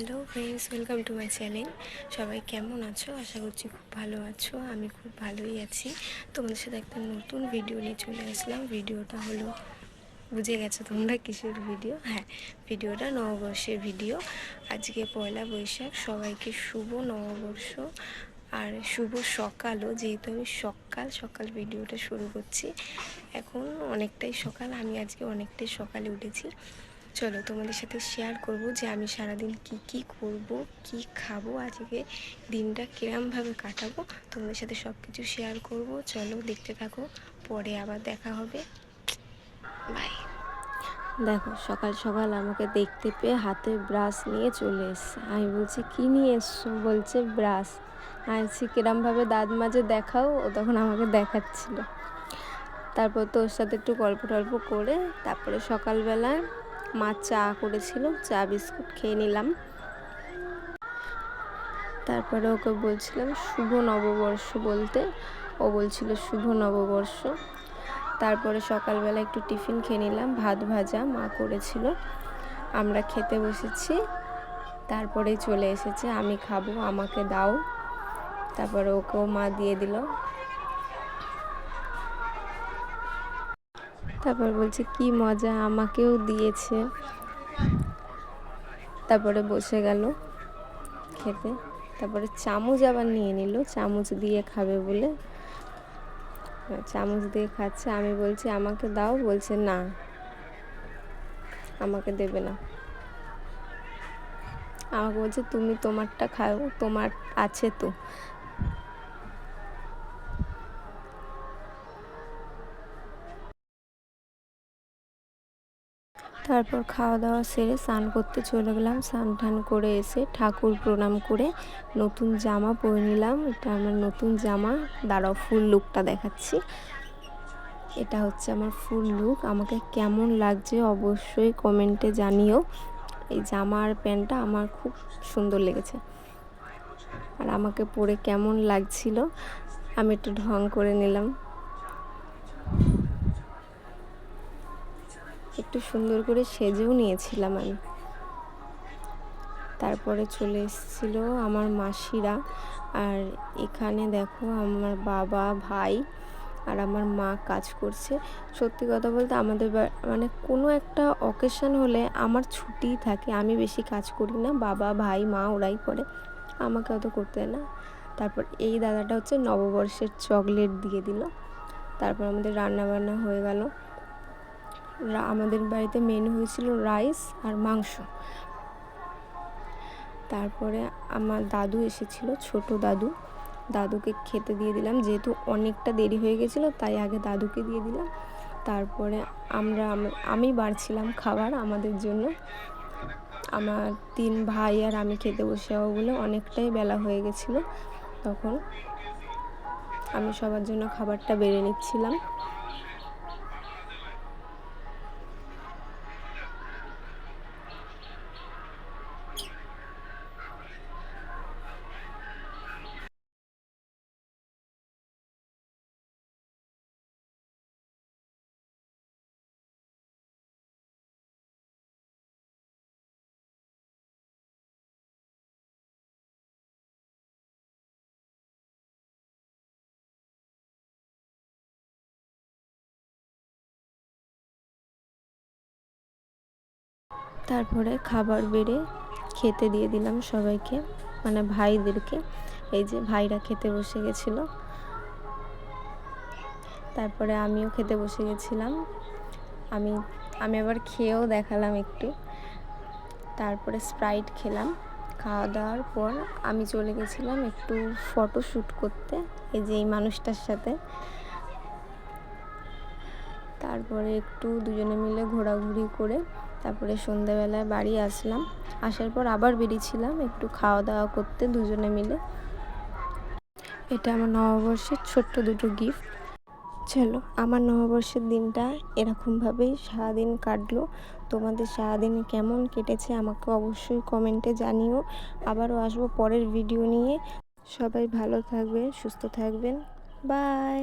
Hello friends welcome to my channel সবাই কেমন আছো? আশা করছি খুব ভালো আছো। আমি খুব ভালোই আছি। তোমাদের সাথে একটা নতুন ভিডিও নিয়ে চলে আসলাম। ভিডিওটা হলো, বুঝে গেছো তোমরা কিসের ভিডিও হ্যাঁ ভিডিওটা নববর্ষের ভিডিও আজকে পয়লা বৈশাখ। সবাইকে শুভ নববর্ষ আর শুভ সকালও। যেহেতু আমি সকাল সকাল ভিডিওটা শুরু করছি, এখন অনেকটাই সকাল। আমি আজকে অনেকটাই সকালে উঠেছি। চলো তোমাদের সাথে শেয়ার করব যে আমি সারাদিন কি কি করব, কি খাব, আজকে দিনটা কিরমভাবে কাটাবো, তোমাদের সাথে সব কিছু শেয়ার করব। চলো দেখতে থাকো, পরে আবার দেখা হবে। বাই দেখো, সকাল সকাল আমাকে দেখতে পেয়ে হাতে ব্রাশ নিয়ে চলে এসছে। আমি বলছি, কি নিয়ে এসছো? বলছে ব্রাশ আমি বলছি, কিরমভাবে দাঁত মাঝে দেখাও? ও তখন আমাকে দেখাচ্ছিল। তারপর তো ওর সাথে একটু গল্প টল্প করে, তারপরে সকালবেলায় মা চা করেছিল, চা বিস্কুট খেয়ে নিলাম। তারপরে ওকে বলছিলাম, শুভ নববর্ষ বলতে। ও বলছিল, শুভ নববর্ষ। তারপরে সকালবেলা একটু টিফিন খেয়ে নিলাম, ভাত ভাজা মা করেছিল। আমরা খেতে বসেছি, তারপরেই চলে এসেছে, আমি খাব, আমাকে দাও। তারপরে ওকেও মা দিয়ে দিল। তারপর বলছে, কি মজা, আমাকেও দিয়েছে। তারপরে বসে গেল খেতে। তারপরে চামচ আবার নিয়ে নিল, চামচ দিয়ে খাবে বলে। চামচ দিয়ে খাচ্ছে, আমি বলছি, আমাকে দাও। বলছে, না, আমাকে দেবে না। আমাকে বলছে, তুমি তোমারটা খাও, তোমার আছে তো। তারপর খাওয়া দাওয়া সেরে স্নান করতে চলে গেলাম। স্নান টান করে এসে ঠাকুর প্রণাম করে নতুন জামা পরে নিলাম। এটা আমার নতুন জামা। দাঁড়াও, ফুল লুকটা দেখাচ্ছি। এটা হচ্ছে আমার ফুল লুক। আমাকে কেমন লাগছে অবশ্যই কমেন্টে জানিও। এই জামা আর প্যান্টটা আমার খুব সুন্দর লেগেছে। আর আমাকে পরে কেমন লাগছিল, আমি একটু ঢং করে নিলাম। একটু সুন্দর করে সেজেও নিয়েছিলাম আমি। তারপরে চলে এসেছিল আমার মাসিরা। আর এখানে দেখো আমার বাবা, ভাই আর আমার মা কাজ করছে। সত্যি কথা বলতে আমাদের মানে কোনো একটা অকেশন হলে আমার ছুটিই থাকে। আমি বেশি কাজ করি না, বাবা, ভাই, মা ওরাই করে। আমাকে অত করতে না। তারপর এই দাদাটা হচ্ছে নববর্ষের চকলেট দিয়ে দিল। তারপর আমাদের রান্না বান্না হয়ে গেল। আমাদের বাড়িতে মেনু হয়েছিল রাইস আর মাংস। তারপরে আমার দাদু এসেছিল, ছোট দাদু। দাদুকে খেতে দিয়ে দিলাম, যেহেতু অনেকটা দেরি হয়ে গেছিল, তাই আগে দাদুকে দিয়ে দিলাম। তারপরে আমরা, আমি বাড়ছিলাম খাবার আমাদের জন্য। আমার তিন ভাই আর আমি খেতে বসে যাব বলে অনেকটাই বেলা হয়ে গেছিল। তখন আমি সবার জন্য খাবারটা বেড়ে নিচ্ছিলাম। তারপরে খাবার বেড়ে খেতে দিয়ে দিলাম সবাইকে মানে ভাইদেরকে। এই যে ভাইরা খেতে বসে গেছিল। তারপরে আমিও খেতে বসে গেছিলাম। আমি আমি আবার খেয়েও দেখালাম একটু। তারপরে স্প্রাইট খেলাম। খাওয়া দাওয়ার পর আমি চলে গেছিলাম একটু ফটো শ্যুট করতে, এই যে এই মানুষটার সাথে। তারপরে একটু দুজনে মিলে ঘোরাঘুরি করে তারপরে সন্ধ্যাবেলায় বাড়ি আসলাম। আসার পর আবার বেরিয়েছিলাম, একটু খাওয়া দাওয়া করতে দুজনে মিলে। এটা আমার নববর্ষের ছোট্ট দুটো গিফট চলো, আমার নববর্ষের দিনটা এরকমভাবেই সারাদিন কাটলো। তোমাদের সারাদিন কেমন কেটেছে আমাকে অবশ্যই কমেন্টে জানিও। আবারও আসব পরের ভিডিও নিয়ে। সবাই ভালো থাকবে সুস্থ থাকবেন। বাই